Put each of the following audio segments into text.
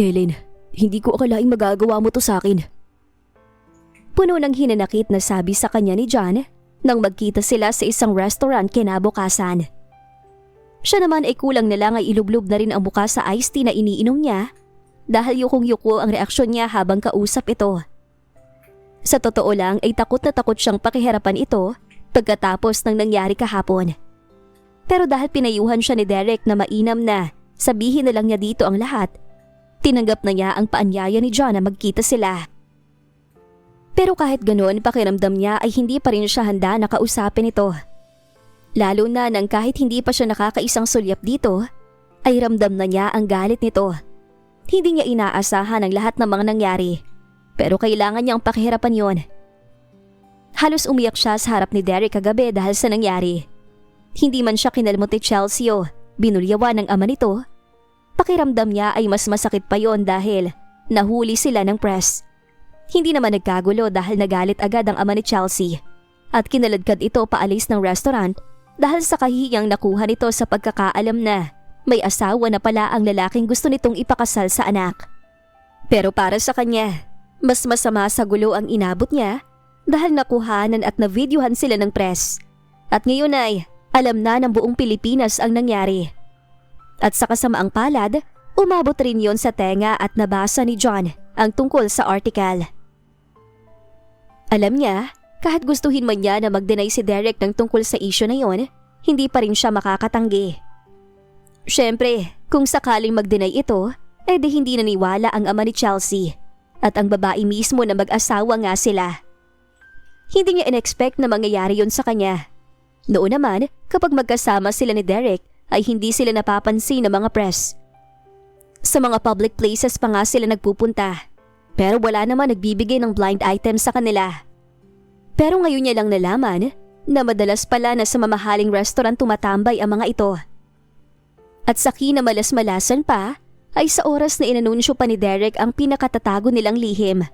Ellen, hindi ko akalaing magagawa mo to sa akin. Puno ng hinanakit na sabi sa kanya ni John nang magkita sila sa isang restaurant kinabukasan. Siya naman ay kulang na lang ay ilublob na rin ang buka sa iced tea na iniinom niya dahil yukong-yuko ang reaksyon niya habang kausap ito. Sa totoo lang ay takot na takot siyang pakiharapan ito pagkatapos ng nangyari kahapon. Pero dahil pinayuhan siya ni Derek na mainam na sabihin na lang niya dito ang lahat, tinanggap na niya ang paanyaya ni John na magkita sila. Pero kahit ganoon pakiramdam niya ay hindi pa rin siya handa na kausapin ito. Lalo na nang kahit hindi pa siya nakakaisang sulyap dito, ay ramdam na niya ang galit nito. Hindi niya inaasahan ang lahat ng mga nangyari, pero kailangan niyang pakihirapan yon. Halos umiyak siya sa harap ni Derek kagabi dahil sa nangyari. Hindi man siya kinalmot ni Chelsea o binulyawan ng ama nito, pakiramdam niya ay mas masakit pa yon dahil nahuli sila ng press. Hindi naman nagkagulo dahil nagalit agad ang ama ni Chelsea at kinaladkad ito paalis ng restaurant dahil sa kahihiyang nakuha nito sa pagkakaalam na may asawa na pala ang lalaking gusto nitong ipakasal sa anak. Pero para sa kanya, mas masama sa gulo ang inabot niya dahil nakuhanan at navideohan sila ng press. At ngayon ay alam na ng buong Pilipinas ang nangyari. At sa kasamaang palad, umabot rin yon sa tenga at nabasa ni John ang tungkol sa article. Alam niya, kahit gustuhin man niya na mag-deny si Derek ng tungkol sa issue na yon, hindi pa rin siya makakatanggi. Siyempre, kung sakaling mag-deny ito, eh di hindi naniwala ang ama ni Chelsea at ang babae mismo na mag-asawa nga sila. Hindi niya in-expect na mangyayari yon sa kanya. Noon naman, kapag magkasama sila ni Derek, ay hindi sila napapansin ng mga press. Sa mga public places pa nga sila nagpupunta. Pero wala naman nagbibigay ng blind item sa kanila. Pero ngayon niya lang nalaman na madalas pala na sa mamahaling restaurant tumatambay ang mga ito. At sa kinamalas-malasan pa, ay sa oras na inanunsyo pa ni Derek ang pinakatatago nilang lihim.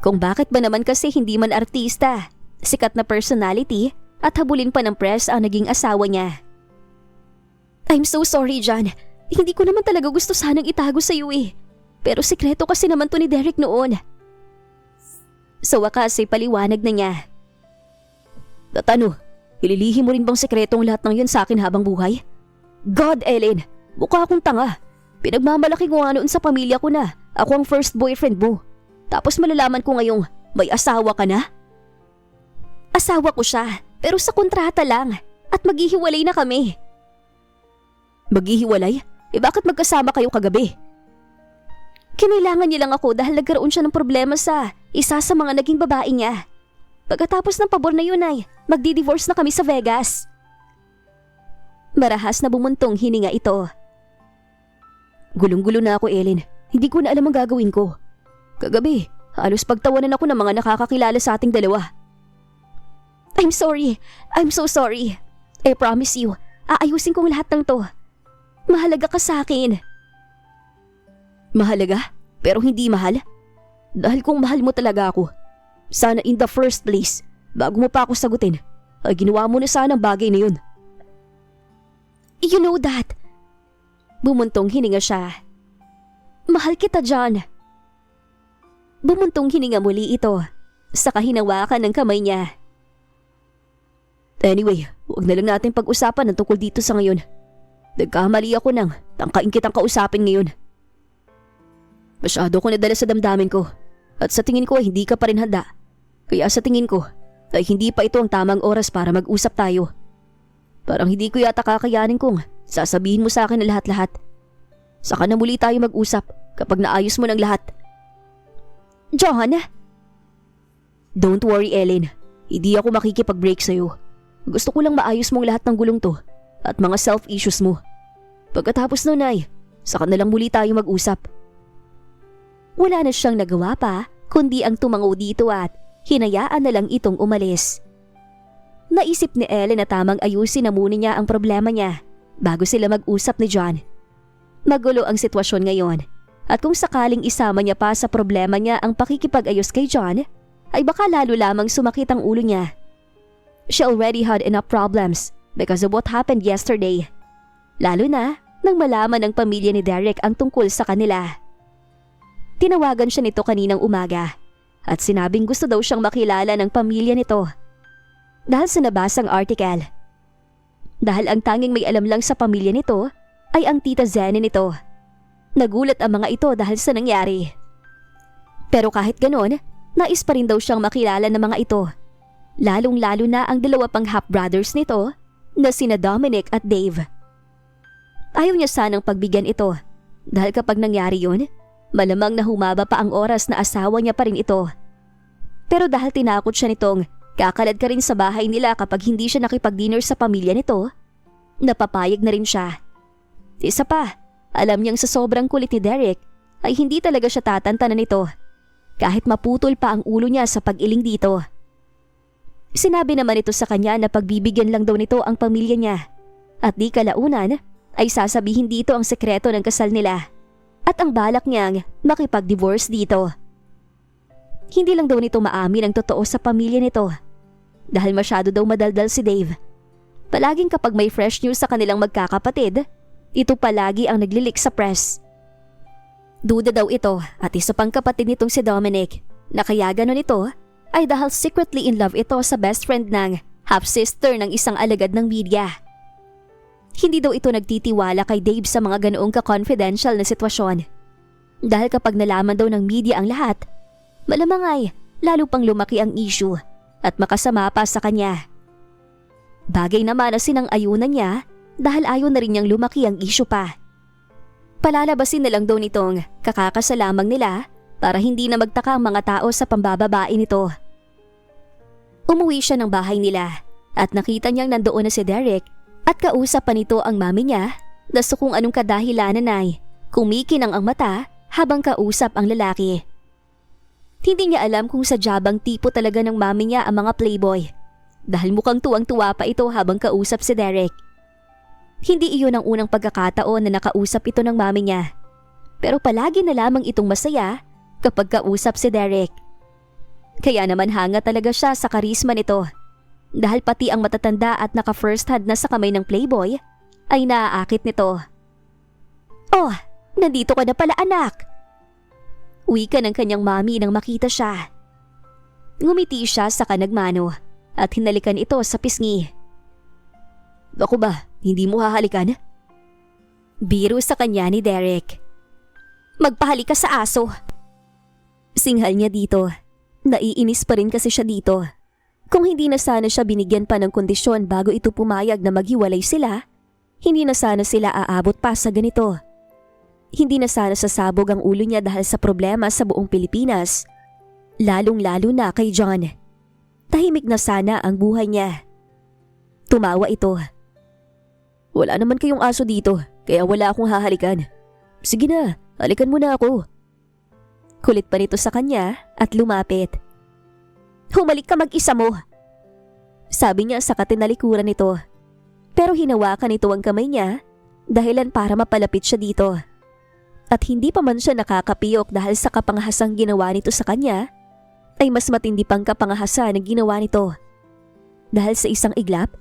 Kung bakit ba naman kasi hindi man artista, sikat na personality at habulin pa ng press ang naging asawa niya. I'm so sorry, John. Hindi ko naman talaga gusto sanang itago sa iyo eh. Pero sikreto kasi naman to ni Derek noon. Sa wakas ay paliwanag na niya. At ano, ililihim mo rin bang sekretong lahat ng yun sa akin habang buhay? God, Ellen, mukha akong tanga. Pinagmamalaki ko nga noon sa pamilya ko na ako ang first boyfriend mo. Tapos malalaman ko ngayong may asawa ka na? Asawa ko siya, pero sa kontrata lang at maghihiwalay na kami. Maghihiwalay? Eh bakit magkasama kayo kagabi? Kinailangan niya lang ako dahil nagkaroon siya ng problema sa isa sa mga naging babae niya. Pagkatapos ng pabor na yun ay magdi-divorce na kami sa Vegas. Marahas na bumuntong hininga ito. Gulong-gulo na ako, Ellen. Hindi ko na alam ang gagawin ko. Kagabi, halos pagtawanan ako ng mga nakakakilala sa ating dalawa. I'm sorry. I'm so sorry. I promise you, aayusin kong lahat ng to. Mahalaga ka sa akin. Mahalaga? Pero hindi mahal? Dahil kung mahal mo talaga ako, sana in the first place, bago mo pa ako sagutin, ay ginawa mo na sana ang bagay na yun. You know that. Bumuntong hininga siya. Mahal kita, John. Bumuntong hininga muli ito sa kahinawakan ng kamay niya. Anyway, huwag na lang natin pag-usapan ng tungkol dito sa ngayon. Nagkamali ako nang tangkain kitang kausapin ngayon. Masyado ko nadala sa damdamin ko at sa tingin ko ay hindi ka pa rin handa. Kaya sa tingin ko ay hindi pa ito ang tamang oras para mag-usap tayo. Parang hindi ko yata kakayanin kung sasabihin mo sa akin na lahat-lahat. Saka na muli tayo mag-usap kapag naayos mo ng lahat. John? Don't worry Ellen, hindi ako makikipag-break sa'yo. Gusto ko lang maayos mong lahat ng gulong to at mga self-issues mo. Pagkatapos nun ay, saka na lang muli tayo mag-usap. Wala na siyang nagawa pa kundi ang tumango dito at hinayaan na lang itong umalis. Naisip ni Ellen na tamang ayusin na muna niya ang problema niya bago sila mag-usap ni John. Magulo ang sitwasyon ngayon at kung sakaling isama niya pa sa problema niya ang pakikipag-ayos kay John, ay baka lalo lamang sumakit ang ulo niya. She already had enough problems because of what happened yesterday. Lalo na nang malaman ng pamilya ni Derek ang tungkol sa kanila. Tinawagan siya nito kaninang umaga at sinabing gusto daw siyang makilala ng pamilya nito. Dahil sa nabasang article. Dahil ang tanging may alam lang sa pamilya nito ay ang tita Zenny nito. Nagulat ang mga ito dahil sa nangyari. Pero kahit ganon, nais pa rin daw siyang makilala ng mga ito. Lalong-lalo na ang dalawa pang half-brothers nito na sina Dominic at Dave. Ayaw niya sanang pagbigyan ito dahil kapag nangyari yun, malamang na humaba pa ang oras na asawa niya pa rin ito. Pero dahil tinakot siya nitong kakalad ka rin sa bahay nila kapag hindi siya nakipag-dinner sa pamilya nito, napapayag na rin siya. Isa pa, alam niyang sa sobrang kulit ni Derek ay hindi talaga siya tatantanan nito kahit maputol pa ang ulo niya sa pag-iling dito. Sinabi naman ito sa kanya na pagbibigyan lang daw nito ang pamilya niya at di kalaunan ay sasabihin dito ang sekreto ng kasal nila at ang balak niyang makipag-divorce dito. Hindi lang daw nito maamin ang totoo sa pamilya nito dahil masyado daw madaldal si Dave. Palaging kapag may fresh news sa kanilang magkakapatid, ito palagi ang naglilik sa press. Duda daw ito at isa pang kapatid nitong si Dominic na kaya ganon ito ay dahil secretly in love ito sa best friend ng half-sister ng isang alagad ng media. Hindi daw ito nagtitiwala kay Dave sa mga ganoong ka-confidential na sitwasyon. Dahil kapag nalaman daw ng media ang lahat, malamang ay lalo pang lumaki ang issue at makasama pa sa kanya. Bagay naman na sinang ayunan niya dahil ayaw na rin niyang lumaki ang issue pa. Palalabasin na lang daw nitong kakakasalamang nila para hindi na magtaka ang mga tao sa pambababae nito. Umuwi siya ng bahay nila at nakita niyang nandoon na si Derek at kausap pa nito ang mami niya na sa kung anong kadahilanan ay kumikinang ang mata habang kausap ang lalaki. Hindi niya alam kung sa jabang tipo talaga ng mami niya ang mga playboy dahil mukhang tuwang-tuwa pa ito habang kausap si Derek. Hindi iyon ang unang pagkakataon na nakausap ito ng mami niya. Pero palagi na lamang itong masaya kapag kausap si Derek. Kaya naman hanga talaga siya sa karisma nito. Dahil pati ang matatanda at naka first hand na sa kamay ng playboy ay naaakit nito. Oh, nandito ka na pala anak. Uwi ka ng kanyang mami nang makita siya. Ngumiti siya sa kanagmano at hinalikan ito sa pisngi. Ako ba, hindi mo hahalikan? Biro sa kanya ni Derek. Magpahalik ka sa aso. Singhal niya dito. Naiinis pa rin kasi siya dito. Kung hindi na sana siya binigyan pa ng kondisyon bago ito pumayag na maghiwalay sila, hindi na sana sila aabot pa sa ganito. Hindi na sana sasabog ang ulo niya dahil sa problema sa buong Pilipinas. Lalong-lalo na kay John. Tahimik na sana ang buhay niya. Tumawa ito. Wala naman kayong aso dito, kaya wala akong hahalikan. Sige na, halikan mo na ako. Kulit pa nito sa kanya at lumapit. Humalik ka mag-isa mo. Sabi niya sa katinalikuran nito. Pero hinawakan nito ang kamay niya dahilan para mapalapit siya dito. At hindi pa man siya nakakapiyok dahil sa kapangahasang ginawa nito sa kanya, ay mas matindi pang kapangahasan ang ginawa nito. Dahil sa isang iglap,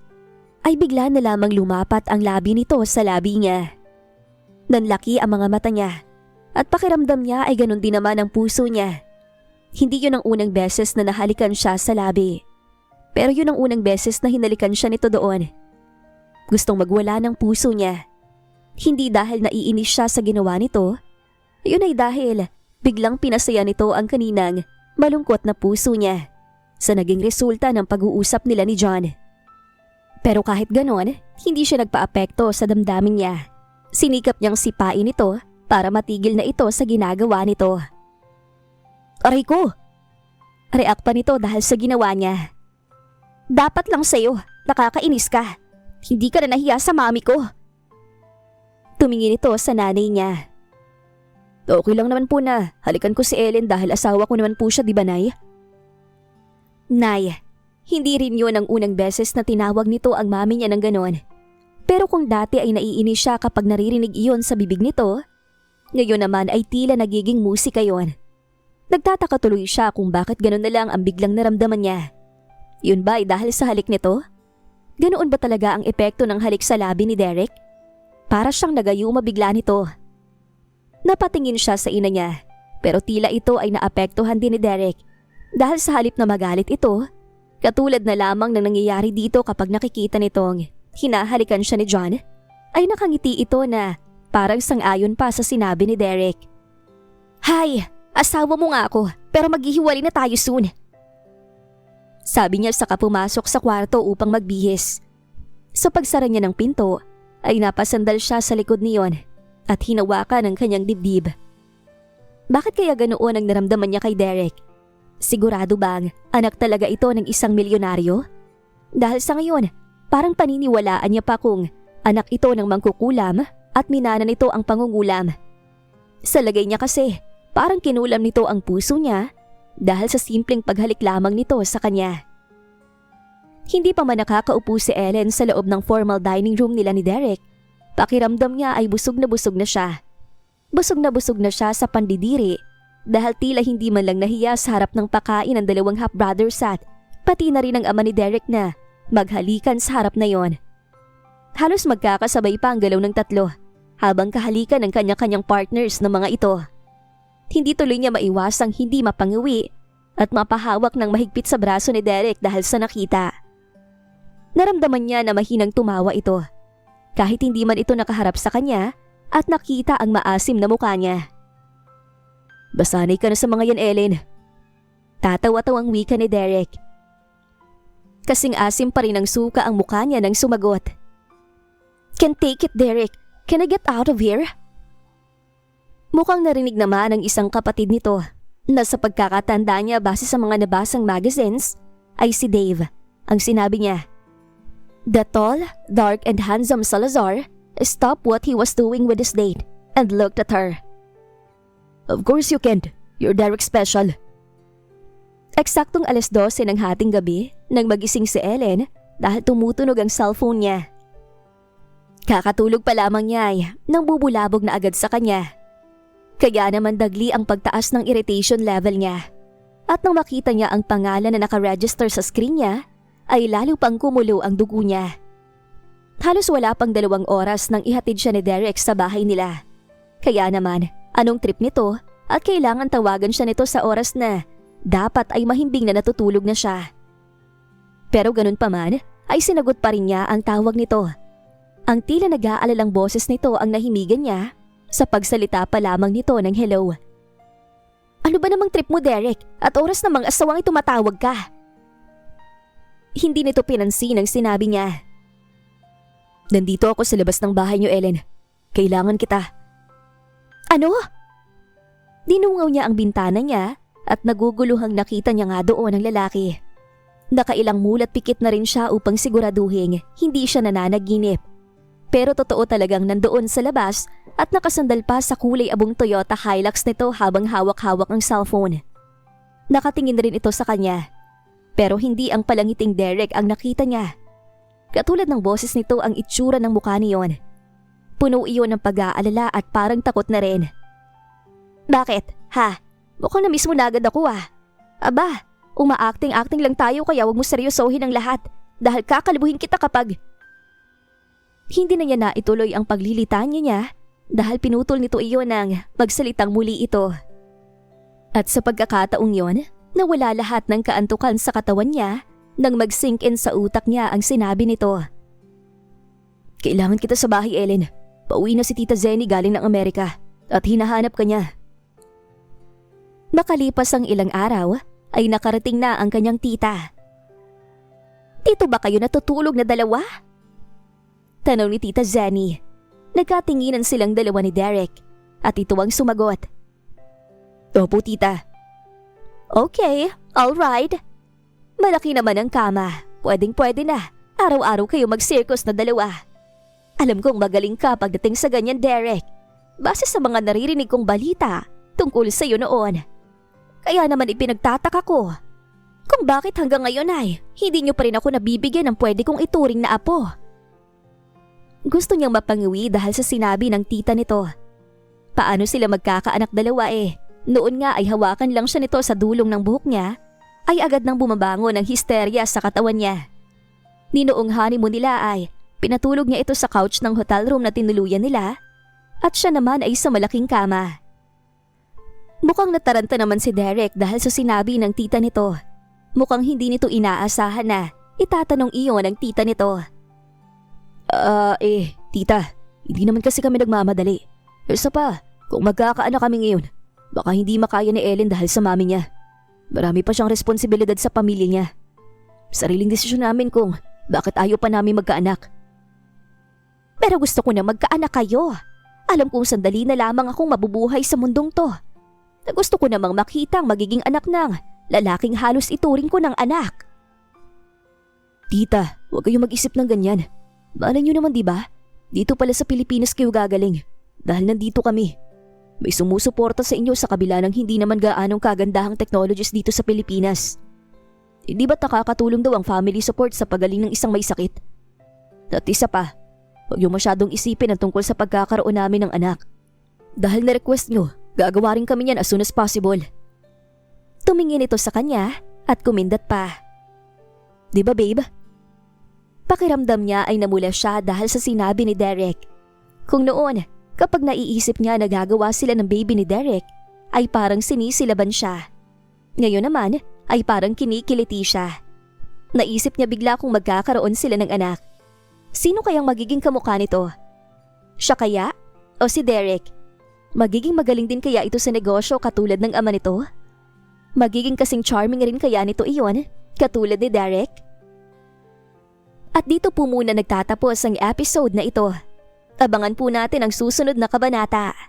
ay bigla na lamang lumapat ang labi nito sa labi niya. Nanlaki ang mga mata niya at pakiramdam niya ay ganun din naman ang puso niya. Hindi yun ang unang beses na nahalikan siya sa labi. Pero yun ang unang beses na hinalikan siya nito doon. Gustong magwala ng puso niya. Hindi dahil naiinis siya sa ginawa nito, yun ay dahil biglang pinasaya nito ang kaninang malungkot na puso niya sa naging resulta ng pag-uusap nila ni John. Pero kahit ganon, hindi siya nagpaapekto sa damdamin niya. Sinikap niyang sipain ito para matigil na ito sa ginagawa nito. Aray ko! React pa nito dahil sa ginawa niya. Dapat lang sa'yo, nakakainis ka. Hindi ka na nahiya sa mami ko. Tumingin ito sa nanay niya. Okay lang naman po na, halikan ko si Ellen dahil asawa ko naman po siya, di ba Nay? Nay, hindi rin yun ang unang beses na tinawag nito ang mami niya ng ganon. Pero kung dati ay naiinis siya kapag naririnig iyon sa bibig nito, ngayon naman ay tila nagiging musika yon. Nagtataka tuloy siya kung bakit ganon na lang ang biglang naramdaman niya. Yun ba ay dahil sa halik nito? Ganoon ba talaga ang epekto ng halik sa labi ni Derek? Para siyang nagayuma bigla nito. Napatingin siya sa ina niya Pero tila ito ay naapektuhan din ni Derek dahil sa halip na magalit ito, katulad na lamang ng nangyayari dito kapag nakikita nitong hinahalikan siya ni John, ay nakangiti ito na parang sang-ayon pa sa sinabi ni Derek. Hay, asawa mo nga ako pero maghihiwalay na tayo soon. Sabi niya saka pumasok sa kwarto upang magbihis. Sa pagsara niya ng pinto, ay napasandal siya sa likod niyon at hinawakan ang kanyang dibdib. Bakit kaya ganoon ang naramdaman niya kay Derek? Sigurado bang anak talaga ito ng isang milyonaryo? Dahil sa ngayon, parang paniniwalaan niya pa kung anak ito ng mangkukulam at minana nito ang pangungulam. Sa lagay niya kasi, parang kinulam nito ang puso niya dahil sa simpleng paghalik lamang nito sa kanya. Hindi pa man nakakaupo si Ellen sa loob ng formal dining room nila ni Derek. Pakiramdam niya ay busog na busog na siya. Busog na busog na siya sa pandidiri dahil tila hindi man lang nahiya sa harap ng pakain ng dalawang half-brothers at pati na rin ang ama ni Derek na maghalikan sa harap na yon. Halos magkakasabay pa ang galaw ng tatlo habang kahalikan ng kanya-kanyang partners ng mga ito. Hindi tuloy niya maiwasang hindi mapangawi at mapahawak ng mahigpit sa braso ni Derek dahil sa nakita. Naramdaman niya na mahinang tumawa ito. Kahit hindi man ito nakaharap sa kanya at nakita ang maasim na mukha niya. Basanay ka na sa mga yan, Ellen. Tatawa-tawang wika ni Derek. Kasing asim pa rin ang suka ang mukha niya nang sumagot. Can take it, Derek. Can I get out of here? Mukhang narinig naman ng isang kapatid nito na sa pagkakatanda niya base sa mga nabasang magazines ay si Dave. Ang sinabi niya, The tall, dark and handsome Salazar stopped what he was doing with his date and looked at her. Of course you can't. You're Derek Special. Eksaktong alas 12 ng hating gabi nang magising si Ellen dahil tumutunog ang cellphone niya. Kakatulog pa lamang niya nang bubulabog na agad sa kanya. Kaya naman dagli ang pagtaas ng irritation level niya. At nang makita niya ang pangalan na nakaregister sa screen niya, ay lalo pang kumulo ang dugo niya. Halos wala pang dalawang oras nang ihatid siya ni Derek sa bahay nila. Kaya naman, anong trip nito at kailangan tawagan siya nito sa oras na dapat ay mahimbing na natutulog na siya. Pero ganun pa man, ay sinagot pa rin niya ang tawag nito. Ang tila nag-aalalang boses nito ang nahimigan niya sa pagsalita pa lamang nito ng hello. Ano ba namang trip mo Derek at oras namang asawang tumatawag ka? Hindi nito pinansin ang sinabi niya. Nandito ako sa labas ng bahay niyo Ellen. Kailangan kita. Ano? Dinungaw niya ang bintana niya at naguguluhang nakita niya nga doon ang lalaki. Nakailang mulat pikit na rin siya upang siguraduhin hindi siya nananaginip. Pero totoo talagang nandoon sa labas at nakasandal pa sa kulay abong Toyota Hilux nito habang hawak-hawak ang cellphone. Nakatingin rin ito sa kanya. Pero hindi ang palangiting Derek ang nakita niya. Katulad ng boses nito ang itsura ng mukha niyon. Puno iyon ng pag-aalala at parang takot na rin. Bakit? Ha? Mukhang na agad ako ah. Aba, umaacting-acting lang tayo kaya wag mo seryosohin ang lahat dahil kakalibuhin kita kapag... Hindi na niya na ituloy ang paglilitanya niya dahil pinutol nito iyon ng magsalitang muli ito. At sa pagkakataong yon, nawala lahat ng kaantukan sa katawan niya nang mag-sink in sa utak niya ang sinabi nito. Kailangan kita sa bahay, Ellen. Pauwi na si Tita Zenny galing ng Amerika at hinahanap ka niya. Makalipas ang ilang araw, ay nakarating na ang kanyang tita. Dito ba kayo natutulog na dalawa? Tanaw ni Tita Zenny. Nagkatinginan silang dalawa ni Derek at ito ang sumagot. Opo, tita. Okay, alright. Malaki naman ang kama. Pwedeng pwede na. Araw-araw kayo mag-circus na dalawa. Alam kong magaling ka pagdating sa ganyan, Derek. Base sa mga naririnig kong balita tungkol sa iyo noon. Kaya naman ipinagtataka ko kung bakit hanggang ngayon ay hindi niyo pa rin ako nabibigyan ng pwede kong ituring na apo. Gusto niyang mapangawi dahil sa sinabi ng tita nito. Paano sila magkakaanak dalawa eh? Noon nga ay hawakan lang siya nito sa dulong ng buhok niya ay agad nang bumabangon ng histerya sa katawan niya. Ninoong honeymoon nila ay pinatulog niya ito sa couch ng hotel room na tinuluyan nila at siya naman ay sa malaking kama. Mukhang nataranta naman si Derek dahil sa sinabi ng tita nito. Mukhang hindi nito inaasahan na itatanong iyon ng tita nito. Ah, eh, tita, hindi naman kasi kami nagmamadali. Isa pa, kung magkakaanak kami ngayon, baka hindi makaya ni Ellen dahil sa mami niya. Marami pa siyang responsibilidad sa pamilya niya. Sariling desisyon namin kung bakit ayaw pa namin magkaanak. Pero gusto ko na magkaanak kayo. Alam kong sandali na lamang akong mabubuhay sa mundong to. Na gusto ko namang makita ang magiging anak ng lalaking halos ituring ko ng anak. Tita, huwag kayong mag-isip ng ganyan. Malay niyo naman ba? Dito pala sa Pilipinas kayo gagaling. Dahil nandito kami. May sumusuporta sa inyo sa kabila ng hindi naman gaanong kagandahang technologies dito sa Pilipinas. Hindi ba't nakakatulong daw ang family support sa pagaling ng isang may sakit? At isa pa, huwag niyo masyadong isipin ang tungkol sa pagkakaroon namin ng anak. Dahil na-request niyo, gagawa rin kami niyan as soon as possible. Tumingin ito sa kanya at kumindat pa. Di ba babe? Pakiramdam niya ay namula siya dahil sa sinabi ni Derek. Kung noon, kapag naiisip niya na gagawa sila ng baby ni Derek, ay parang sinisilaban siya. Ngayon naman ay parang kinikiliti siya. Naisip niya bigla kung magkakaroon sila ng anak. Sino kayang magiging kamukha nito? Siya kaya? O si Derek? Magiging magaling din kaya ito sa negosyo katulad ng ama nito? Magiging kasing charming rin kaya nito iyon, katulad ni Derek? At dito po muna nagtatapos ang episode na ito. Abangan po natin ang susunod na kabanata.